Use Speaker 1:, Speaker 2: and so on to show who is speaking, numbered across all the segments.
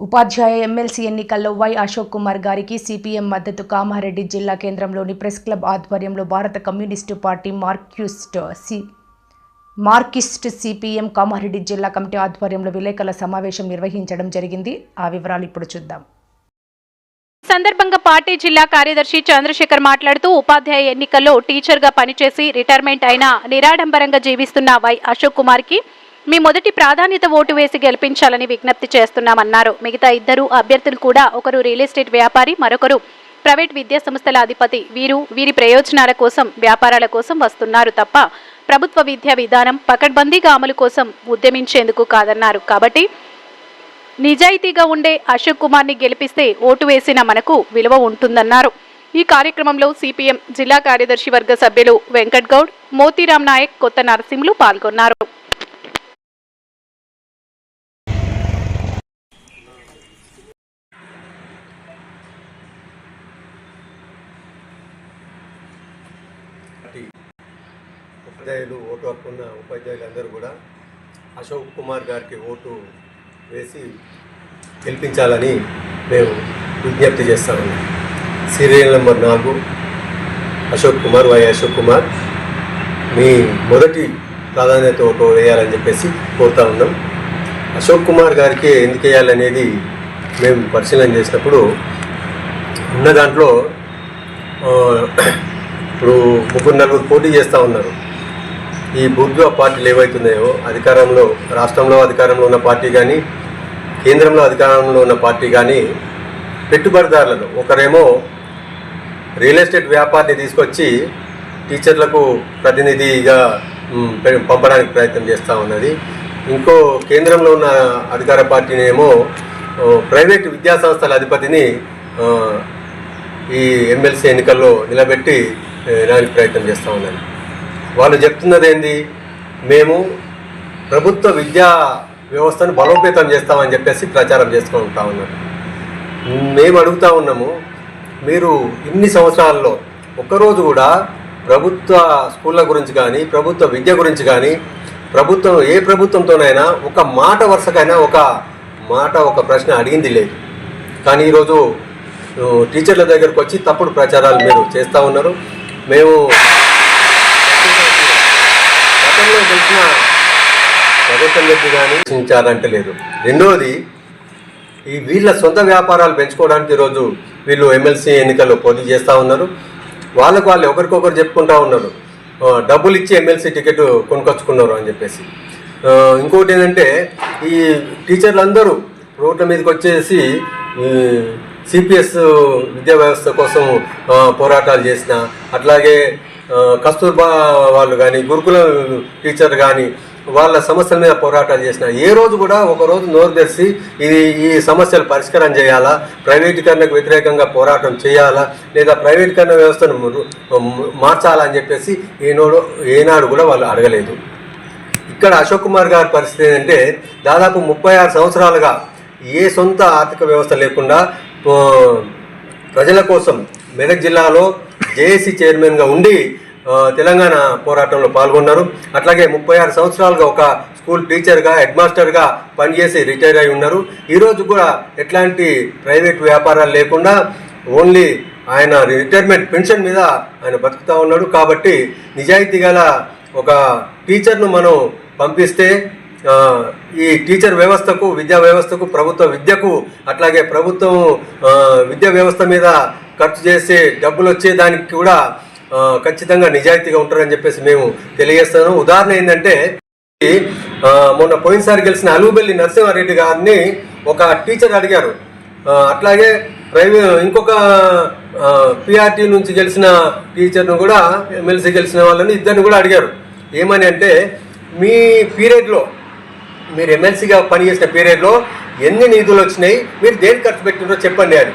Speaker 1: ఉపాధ్యాయ MLC ఎన్నికల్లో why Ashok Kumar గారికి CPM మద్దతు కామారెడ్డి జిల్లా కేంద్రంలోని ప్రెస్ క్లబ్ ఆధ్వర్యంలో భారత communist party Marxist C Marxist CPM Kamareddy జిల్లా కమిటీ ఆధ్వర్యంలో విలేకరుల సమావేశం నిర్వహించడం జరిగింది. ఆ వివరాలు ఇప్పుడు చూద్దాం.
Speaker 2: సందర్భంగా పార్టీ జిల్లా కార్యదర్శి చంద్రశేఖర్ మాట్లాడుతూ ఉపాధ్యాయ ఎన్నికల్లో టీచర్గా పనిచేసి రిటైర్మెంట్ అయిన నిరాడంబరంగా జీవిస్తున్న వై అశోక్ కుమార్కి మీ మొదటి ప్రాధాన్యత ఓటు వేసి గెలిపించాలని విజ్ఞప్తి చేస్తున్నామన్నారు. మిగతా ఇద్దరు అభ్యర్థులు కూడా ఒకరు రియల్ ఎస్టేట్ వ్యాపారి మరొకరు ప్రైవేట్ విద్యా సంస్థల అధిపతి. వీరు వీరి ప్రయోజనాల కోసం వ్యాపారాల కోసం వస్తున్నారు తప్ప ప్రభుత్వ విద్యా విధానం పకడ్బందీగా అమలు కోసం ఉద్యమించేందుకు కాదన్నారు. కాబట్టి నిజాయితీగా ఉండే అశోక్ కుమార్ని గెలిపిస్తే ఓటు వేసిన మనకు విలువ ఉంటుందన్నారు. ఈ కార్యక్రమంలో సిపిఎం జిల్లా కార్యదర్శి వర్గ సభ్యులు వెంకట్ గౌడ్ మోతీరామ్ నాయక్ కొత్త నరసింహులు పాల్గొన్నారు
Speaker 3: పార్టీ ఉపాధ్యాయులు ఓటు హక్కున్న ఉపాధ్యాయులందరూ కూడా అశోక్ కుమార్ గారికి ఓటు వేసి గెలిపించాలని మేము విజ్ఞప్తి చేస్తాము సీరియల్ నెంబర్ నాలుగు అశోక్ కుమార్ వై అశోక్ కుమార్. మీ మొదటి ప్రాధాన్యత ఓటు వేయాలని చెప్పేసి కోరుతా ఉన్నాం. అశోక్ కుమార్ గారికి ఎందుకు వేయాలనేది మేము పరిశీలన చేసినప్పుడు ఉన్న దాంట్లో ఇప్పుడు ముగ్గురు నలుగురు పోటీ చేస్తూ ఉన్నారు. ఈ బూర్జువా పార్టీలు ఏవైతున్నాయో అధికారంలో రాష్ట్రంలో అధికారంలో ఉన్న పార్టీ కానీ కేంద్రంలో అధికారంలో ఉన్న పార్టీ కానీ పెట్టుబడిదారులను ఒకరేమో రియల్ ఎస్టేట్ వ్యాపారిని తీసుకొచ్చి టీచర్లకు ప్రతినిధిగా పె- పంపడానికి ప్రయత్నం చేస్తూ ఉన్నది. ఇంకో కేంద్రంలో ఉన్న అధికార పార్టీని ఏమో ప్రైవేట్ విద్యా సంస్థల అధిపతిని ఈ ఎమ్మెల్సీ ఎన్నికల్లో నిలబెట్టి దానికి ప్రయత్నం చేస్తూ ఉన్నది. వాళ్ళు చెప్తున్నది ఏంది మేము ప్రభుత్వ విద్యా వ్యవస్థను బలోపేతం చేస్తామని చెప్పేసి ప్రచారం చేసుకుంటా ఉన్నారు మేము అడుగుతా ఉన్నాము మీరు ఇన్ని సంవత్సరాల్లో ఒక్కరోజు కూడా ప్రభుత్వ స్కూళ్ళ గురించి కానీ ప్రభుత్వ విద్య గురించి కానీ ప్రభుత్వం ఏ ప్రభుత్వంతోనైనా ఒక మాట వరుసకైనా ఒక మాట ఒక ప్రశ్న అడిగింది లేదు. కానీ ఈరోజు టీచర్ల దగ్గరకు వచ్చి తప్పుడు ప్రచారాలు మీరు చేస్తూ ఉన్నారు. మేము గతంలో కానీ లేదు. రెండవది ఈ వీళ్ళ సొంత వ్యాపారాలు పెంచుకోవడానికి ఈరోజు వీళ్ళు ఎమ్మెల్సీ ఎన్నికల్లో పోటీ చేస్తూ ఉన్నారు. వాళ్ళకు వాళ్ళు ఒకరికొకరు చెప్పుకుంటా ఉన్నారు. డబ్బులు ఇచ్చి ఎమ్మెల్సీ టికెట్ కొనుకొచ్చుకున్నారు అని చెప్పేసి. ఇంకోటి ఏంటంటే ఈ టీచర్లందరూ రోడ్ల మీదకి వచ్చేసి సిపిఎస్ విద్యా వ్యవస్థ కోసం పోరాటాలు చేసిన అట్లాగే కస్తూర్బా వాళ్ళు కానీ గురుకుల టీచర్ కానీ వాళ్ళ సమస్యల మీద పోరాటాలు చేసిన ఏ రోజు కూడా ఒక రోజు నోరు తెరిచి ఇది ఈ సమస్యలు పరిష్కారం చేయాలా? ప్రైవేటీకరణకు వ్యతిరేకంగా పోరాటం చేయాలా? లేదా ప్రైవేటీకరణ వ్యవస్థను మార్చాలా అని చెప్పేసి ఏనాడు ఏనాడు కూడా వాళ్ళు అడగలేదు. ఇక్కడ అశోక్ కుమార్ గారి పరిస్థితి ఏంటంటే దాదాపు ముప్పై ఆరు సంవత్సరాలుగా ఏ సొంత ఆర్థిక వ్యవస్థ లేకుండా ప్రజల కోసం మెదక్ జిల్లాలో జేఏసీ చైర్మన్గా ఉండి తెలంగాణ పోరాటంలో పాల్గొన్నారు. అట్లాగే ముప్పై ఆరు సంవత్సరాలుగా ఒక స్కూల్ టీచర్గా హెడ్ మాస్టర్గా పనిచేసి రిటైర్ అయి ఉన్నారు. ఈరోజు కూడా ఎట్లాంటి ప్రైవేట్ వ్యాపారాలు లేకుండా ఓన్లీ ఆయన రిటైర్మెంట్ పెన్షన్ మీద ఆయన బతుకుతూ ఉన్నాడు. కాబట్టి నిజాయితీ గల ఒక టీచర్ను మనం పంపిస్తే ఈ టీచర్ వ్యవస్థకు విద్యా వ్యవస్థకు ప్రభుత్వ విద్యకు అట్లాగే ప్రభుత్వం విద్యా వ్యవస్థ మీద ఖర్చు చేసే డబ్బులు వచ్చేదానికి కూడా ఖచ్చితంగా నిజాయితీగా ఉంటారని చెప్పేసి మేము తెలియజేస్తాను ఉదాహరణ ఏంటంటే మొన్న పోయినసారి గెలిచిన అలుబెల్లి నరసింహారెడ్డి గారిని ఒక టీచర్ అడిగారు. అట్లాగే ప్రైవే ఇంకొక పిఆర్టీ నుంచి గెలిచిన టీచర్ను కూడా ఎమ్మెల్సీ గెలిచిన వాళ్ళని ఇద్దరిని కూడా అడిగారు. ఏమని అంటే మీ పీరియడ్లో మీరు ఎమ్మెల్సీగా పనిచేసిన పీరియడ్లో ఎన్ని నిధులు వచ్చినాయి మీరు దేనికి ఖర్చు పెట్టినారో చెప్పండి అని.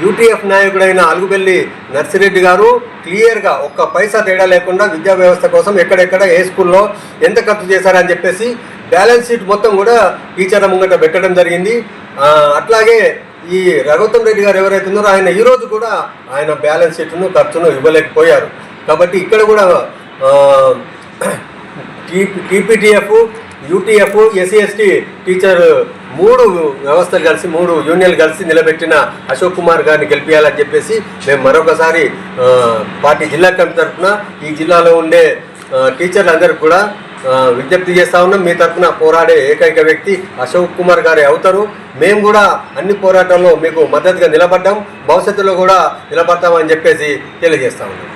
Speaker 3: యూటీఎఫ్ నాయకుడైన అలుగుబెల్లి నర్సిరెడ్డి గారు క్లియర్గా ఒక్క పైసా తేడా లేకుండా విద్యా వ్యవస్థ కోసం ఎక్కడెక్కడ ఏ స్కూల్లో ఎంత ఖర్చు చేశారని చెప్పేసి బ్యాలెన్స్ షీట్ మొత్తం కూడా టీచర్ల ముంగట పెట్టడం జరిగింది. అట్లాగే ఈ రఘుత్తం రెడ్డి గారు ఎవరైతే ఉన్నారో ఆయన ఈరోజు కూడా ఆయన బ్యాలెన్స్ షీట్ను ఖర్చును ఇవ్వలేకపోయారు. కాబట్టి ఇక్కడ కూడా TPTF UTF SC ST teacher మూడు వ్యవస్థలు కలిసి మూడు యూనియన్లు కలిసి నిలబెట్టిన అశోక్ కుమార్ గారిని గెలిపించాలని చెప్పేసి మేము మరొకసారి పార్టీ జిల్లా కమిటీ తరఫున ఈ జిల్లాలో ఉండే టీచర్లందరికీ కూడా విజ్ఞప్తి చేస్తా ఉన్నాం. మీ తరఫున పోరాడే ఏకైక వ్యక్తి అశోక్ కుమార్ గారే అవుతారు. మేము కూడా అన్ని పోరాటాల్లో మీకు మద్దతుగా నిలబడ్డాం. భవిష్యత్తులో కూడా నిలబడతామని చెప్పేసి తెలియజేస్తా ఉన్నాం.